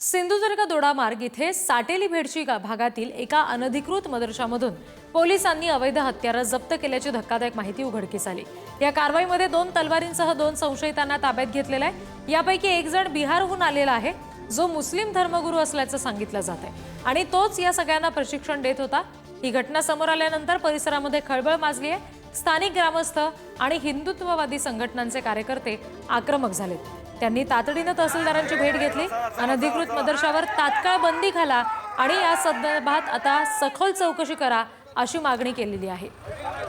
सिंधुदुर्ग दोडामार्ग इथे साटेली भेडची भागातील एका अनधिकृत मदरशामधून पोलिसांनी अवैध हत्यारं जप्त केल्याची धक्कादायक माहिती उघडकीस आली. या कारवाईमध्ये दोन तलवारींसह दोन संशयितांना ताब्यात घेतलेला आहे. यापैकी एक जण बिहारहून आलेला आहे जो मुस्लिम धर्मगुरू असल्याचं सांगितलं जात आहे. आणि तोच या सगळ्यांना प्रशिक्षण देत होता. ही घटना समोर आल्यानंतर परिसरामध्ये खळबळ माजली आहे. स्थानिक ग्रामस्थ आणि हिंदुत्ववादी संघटनांचे कार्यकर्ते आक्रमक झालेत. त्यांनी तातडीनं तहसीलदारांची भेट घेतली अनधिकृत मदरशावर तात्काळ बंदी घाला आणि या संदर्भात आता सखोल चौकशी करा अशी मागणी केलेली आहे.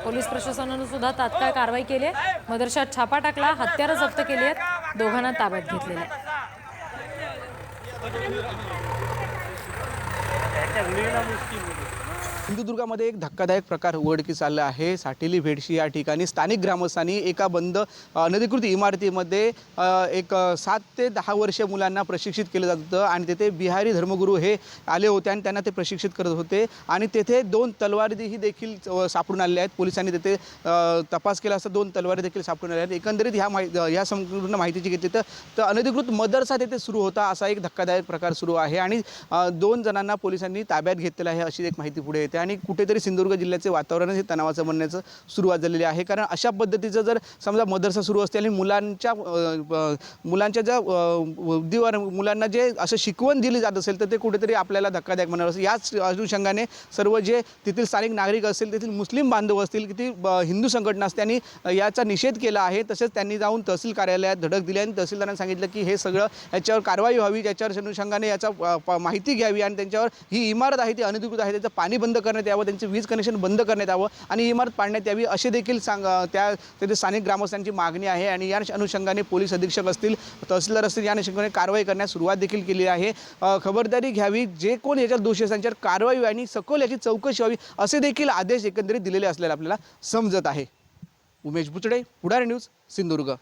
पोलीस प्रशासनानं सुद्धा तात्काळ कारवाई केली आहे. मदरशात छापा टाकला हत्यारं जप्त केली आहेत दोघांना ताब्यात घेतलेलं आहे. सिंधुदुर्गामध्ये एक धक्कादायक प्रकार उघडकीस आला आहे. साटेली भेडशी या ठिकाणी स्थानिक ग्रामस्थांनी एका बंद अनधिकृत इमारतीमध्ये एक सात ते दहा वर्ष मुलांना प्रशिक्षित केलं जात होतं आणि तेथे बिहारी धर्मगुरू हे आले होते आणि त्यांना ते प्रशिक्षित करत होते. आणि तेथे दोन तलवारीही देखील सापडून आलेल्या आहेत. पोलिसांनी तेथे तपास केला असता दोन तलवारी देखील सापडून आल्या आहेत. एकंदरीत ह्या माहि ह्या संपूर्ण माहितीची घेतली तर अनधिकृत मदरसा तेथे सुरू होता असा एक धक्कादायक प्रकार सुरू आहे. आणि दोन जणांना पोलिसांनी ताब्यात घेतलेला आहे अशी एक माहिती पुढे येते. आणि कुठेतरी सिंधुदुर्ग जिल्ह्याचे वातावरण हे तणावाचं बनण्याचं सुरुवात झालेली आहे. कारण अशा पद्धतीचं जर समजा मदरसा सुरू असते आणि मुलांच्या मुलांच्या ज्या बुद्धीवर मुलांना जे असं शिकवण दिली जात असेल तर ते कुठेतरी आपल्याला धक्कादायक म्हणणार असेल याच अनुषंगाने सर्व जे तेथील स्थानिक नागरिक असतील तेथील मुस्लिम बांधव असतील किती ब- हिंदू संघटना असते आणि याचा निषेध केला आहे. तसेच त्यांनी जाऊन तहसील कार्यालयात धडक दिली आणि तहसीलदारांनी सांगितलं की हे सगळं याच्यावर कारवाई व्हावी. याच्यावर अनुषंगाने याचा माहिती घ्यावी आणि त्यांच्यावर ही इमारत आहे ती अनधिकृत आहे त्याचं पाणी बंद करण्यात यावं त्यांचे वीज कनेक्शन बंद करण्यात यावं आणि ही इमारत पाडण्यात यावी अशी देखील सांग त्या तेथे स्थानिक ग्रामस्थांची मागणी आहे आणि या अनुषंगाने पोलीस अधीक्षक असतील तहसीलदार असतील या अनुषंगाने कारवाई करण्यास सुरुवात देखील केली आहे. खबरदारी घ्यावी जे कोण याच्यात दोषी असेल त्यांच्यावर कारवाई आणि सखोल याची चौकशी व्हावी असे देखील आदेश एकंदरीत दिलेले असलेले आपल्याला समजत आहे. उमेश बुचडे पुढारी न्यूज सिंधुदुर्ग.